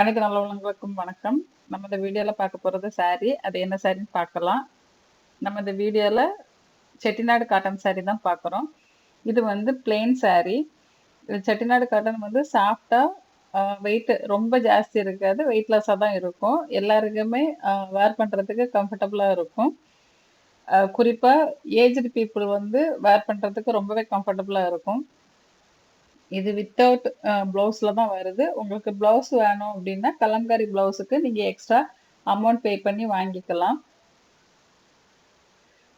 அனைத்து நல்லவங்களுக்கும் வணக்கம். நம்ம இந்த வீடியோவில் பார்க்க போகிறது saree. அது என்ன சாரின்னு பார்க்கலாம். நம்ம இந்த வீடியோவில் செட்டிநாடு காட்டன் saree தான் பார்க்குறோம். இது வந்து பிளெயின் saree. செட்டிநாடு காட்டன் வந்து சாஃப்டாக வெயிட் ரொம்ப ஜாஸ்தி இருக்காது. வெயிட்லெஸ்ஸாக தான் இருக்கும். எல்லாருக்குமே வேர் பண்ணுறதுக்கு கம்ஃபர்டபுளாக இருக்கும். குறிப்பாக ஏஜ்டு பீப்புள் வந்து வேர் பண்ணுறதுக்கு ரொம்பவே கம்ஃபர்டபுளாக இருக்கும். இது வித்தவுட் ப்ளவுஸில் தான் வருது. உங்களுக்கு ப்ளவுஸ் வேணும் அப்படின்னா கலம்காரி ப்ளவுஸுக்கு நீங்கள் எக்ஸ்ட்ரா அமௌண்ட் பே பண்ணி வாங்கிக்கலாம்.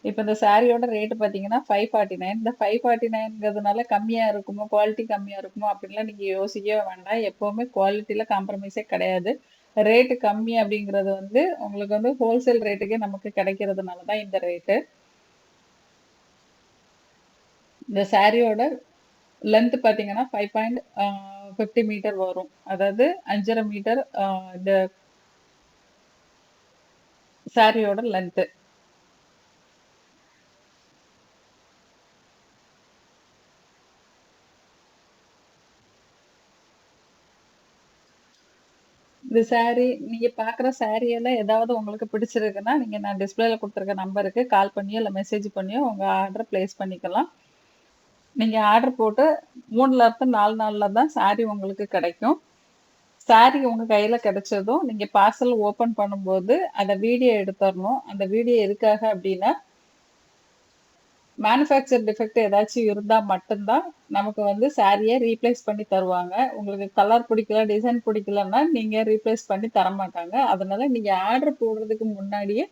இப்போ இந்த சாரியோட ரேட்டு பார்த்தீங்கன்னா ஃபைவ் ஃபார்ட்டி நைன் இந்த ஃபைவ் ஃபார்ட்டி நைன்ங்கிறதுனால கம்மியாக இருக்குமோ குவாலிட்டி கம்மியாக இருக்குமோ அப்படின்லாம் நீங்கள் யோசிக்கவே வேண்டாம். எப்போவுமே குவாலிட்டியில் காம்ப்ரமைஸே கிடையாது. ரேட்டு கம்மி அப்படிங்கிறது வந்து உங்களுக்கு வந்து ஹோல்சேல் ரேட்டுக்கே நமக்கு கிடைக்கிறதுனால தான் இந்த ரேட்டு இந்த சாரியோட லென்த் பார்த்தீங்கன்னா ஃபைவ் பாயிண்ட் ஃபிஃப்டி மீட்டர் வரும். அதாவது அஞ்சரை மீட்டர் இந்த சாரியோட லென்த்து இந்த சாரீ நீங்கள் பார்க்குற சாரியெல்லாம் ஏதாவது உங்களுக்கு பிடிச்சிருக்குன்னா நீங்கள் நான் டிஸ்பிளேல கொடுத்துருக்க நம்பருக்கு கால் பண்ணியோ இல்லை மெசேஜ் பண்ணியோ உங்கள் ஆர்டர் ப்ளேஸ் பண்ணிக்கலாம். நீங்கள் ஆர்டர் போட்டு மூணுல இருந்து நாலு நாளில் தான் சாரீ உங்களுக்கு கிடைக்கும். சாரீ உங்கள் கையில் கிடைச்சதும் நீங்கள் பார்சல் ஓப்பன் பண்ணும்போது அதை வீடியோ எடுத்துடணும் அந்த வீடியோ எதுக்காக அப்படின்னா மேனுஃபேக்சர் டிஃபெக்ட் ஏதாச்சும் இருந்தால் மட்டும்தான் நமக்கு வந்து சாரியை ரீப்ளேஸ் பண்ணி தருவாங்க. உங்களுக்கு கலர் பிடிக்கல டிசைன் பிடிக்கலன்னா நீங்கள் ரீப்ளேஸ் பண்ணி தர மாட்டாங்க அதனால நீங்கள் ஆர்டர் போடுறதுக்கு முன்னாடியே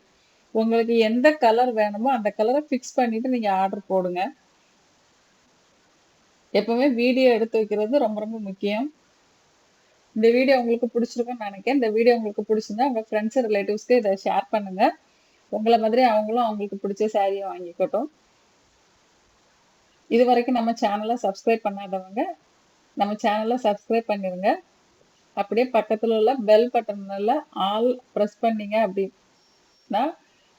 உங்களுக்கு எந்த கலர் வேணுமோ அந்த கலரை ஃபிக்ஸ் பண்ணிட்டு நீங்கள் ஆர்டர் போடுங்க. எப்பவுமே வீடியோ எடுத்து வைக்கிறது ரொம்ப ரொம்ப முக்கியம். இந்த வீடியோ உங்களுக்கு பிடிச்சிருக்கும்னு நினைக்கிறேன். இந்த வீடியோ உங்களுக்கு பிடிச்சிருந்தா உங்கள் ஃப்ரெண்ட்ஸ் ரிலேட்டிவ்ஸ்க்கு இதை ஷேர் பண்ணுங்க. உங்களை மாதிரி அவங்களும் அவங்களுக்கு பிடிச்ச சாரியை வாங்கிக்கட்டும். இது வரைக்கும் நம்ம சேனலை சப்ஸ்கிரைப் பண்ணாதவங்க நம்ம சேனலை சப்ஸ்கிரைப் பண்ணிடுங்க அப்படியே பக்கத்தில் உள்ள பெல் பட்டனில் ஆல் ப்ரெஸ் பண்ணீங்க அப்படின்னா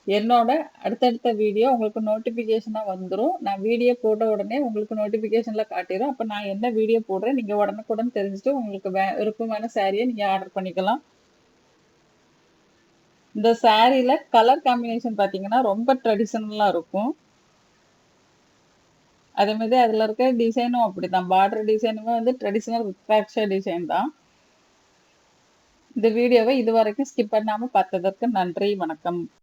என்னோட அடுத்தடுத்த வீடியோ உங்களுக்கு நோட்டிஃபிகேஷனாக வந்துடும் நான் வீடியோ போட்ட உடனே உங்களுக்கு நோட்டிஃபிகேஷனில் காட்டிடும் அப்போ நான் என்ன வீடியோ போடுறேன் நீங்கள் உடனுக்குடன் தெரிஞ்சுட்டு உங்களுக்கு வே விருப்பமான சாரியை நீங்கள் ஆர்டர் பண்ணிக்கலாம். இந்த சாரியில் கலர் காம்பினேஷன் பார்த்தீங்கன்னா ரொம்ப ட்ரெடிஷ்னலாக இருக்கும். அதே மாதிரி அதில் இருக்க டிசைனும் அப்படி தான் பார்டர் டிசைனுமே வந்து ட்ரெடிஷ்னல் ருத்ராட்ச டிசைன் தான். இந்த வீடியோவை இது வரைக்கும் ஸ்கிப் பண்ணாமல் பார்த்ததற்கு நன்றி வணக்கம்.